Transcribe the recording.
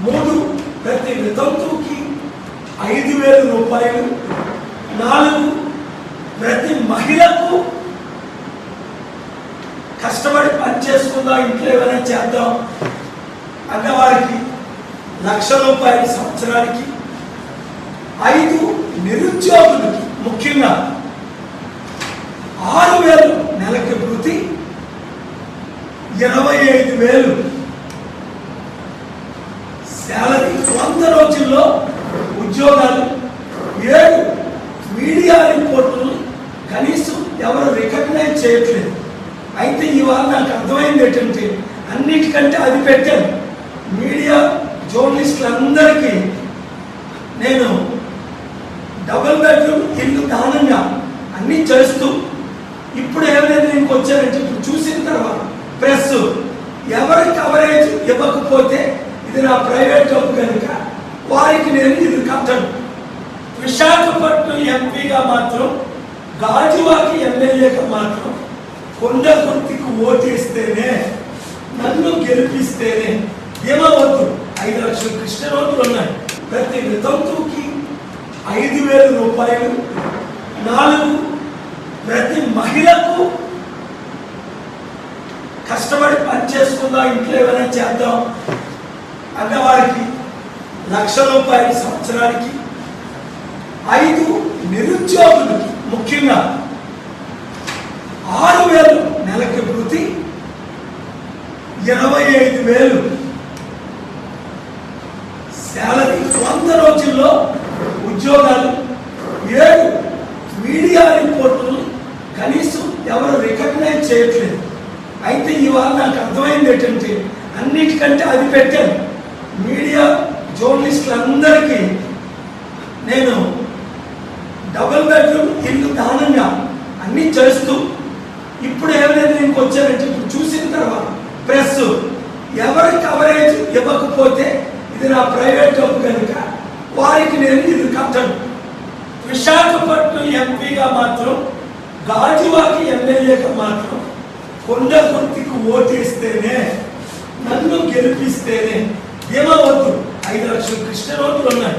మూడు ప్రతి వితంతువుకి ఐదు వేల రూపాయలు నాలుగు ప్రతి మహిళకు కష్టపడి పని చేసుకుందాం ఇంట్లో ఏమైనా చేద్దాం అన్నవారికి లక్ష రూపాయల సంవత్సరానికి ఐదు నిరుద్యోగులకి ముఖ్యంగా ఆరు వేలు నెలకి వృత్తి ఇరవై ఐదు వేలు శాలరీ వంద రోజుల్లో ఉద్యోగాలు. ఏడు మీడియా రిపోర్టులు కనీసం ఎవరు రికగ్నైజ్ చేయట్లేదు. అయితే ఇవాళ నాకు అర్థమైంది ఏంటంటే అన్నిటికంటే అది పెట్టాను మీడియా జర్నలిస్టులందరికీ నేను డబుల్ బెడ్రూమ్ ఇల్లు దానంగా అన్నీ చేస్తూ ఇప్పుడు ఏమైనా నేను వచ్చానంటే ఇప్పుడు చూసిన తర్వాత ప్రెస్ ఎవరి కవరేజ్ ఇవ్వకపోతే ఇది నా ప్రైవేట్ జాబ్ కనుక వారికి నేను ఇది కట్టను? విశాఖపట్నం ఎంపీగా మాత్రం గాజువాకి ఎమ్మెల్యేగా మాత్రం కొండ గుర్తికి ఓటేస్తేనే నన్ను గెలిపిస్తేనే ఏమవద్దు. ఐదు లక్షల కృష్ణ రోడ్లు ఉన్నాయి. ప్రతి వితంతుకి ఐదు వేల రూపాయలు నాలుగు ప్రతి మహిళకు కష్టపడి పని చేసుకుందాం ఇంట్లో ఏమైనా చేద్దాం అన్నవారికి లక్ష రూపాయల సంవత్సరానికి. ఐదు నిరుద్యోగులకి ముఖ్యంగా ఆరు వేలు నెలకి వృత్తి ఇరవై ఐదు వేలు శాలరీ. వంద రోజుల్లో ఉద్యోగాలు ఏడు మీడియా రిపోర్టులు కనీసం ఎవరు రికగ్నైజ్ చేయట్లేదు. అయితే ఇవాళ నాకు అర్థమైంది ఏంటంటే అన్నిటికంటే అది పెట్టాను మీడియా జర్నలిస్టులందరికీ నేను డబుల్ బెడ్రూమ్ ఇల్లు దానంగా అన్నీ చేస్తూ. ఇప్పుడు ఏమైనా నేను వచ్చానంటే ఇప్పుడు చూసిన తర్వాత ప్రెస్. ఎవరి కవరేజ్ ఇవ్వకపోతే ఇది నా ప్రైవేట్ జాబ్ కనుక వారికి నేను ఇది కట్టను. విశాఖపట్నం ఎంపీగా మాత్రం గాజువాకి ఎమ్మెల్యేగా మాత్రం కొండ కొంతకు ఓటేస్తేనే నన్ను గెలిపిస్తేనే ఏమవద్దు ఐదు లక్షల కృష్ణ ఉన్నాయి.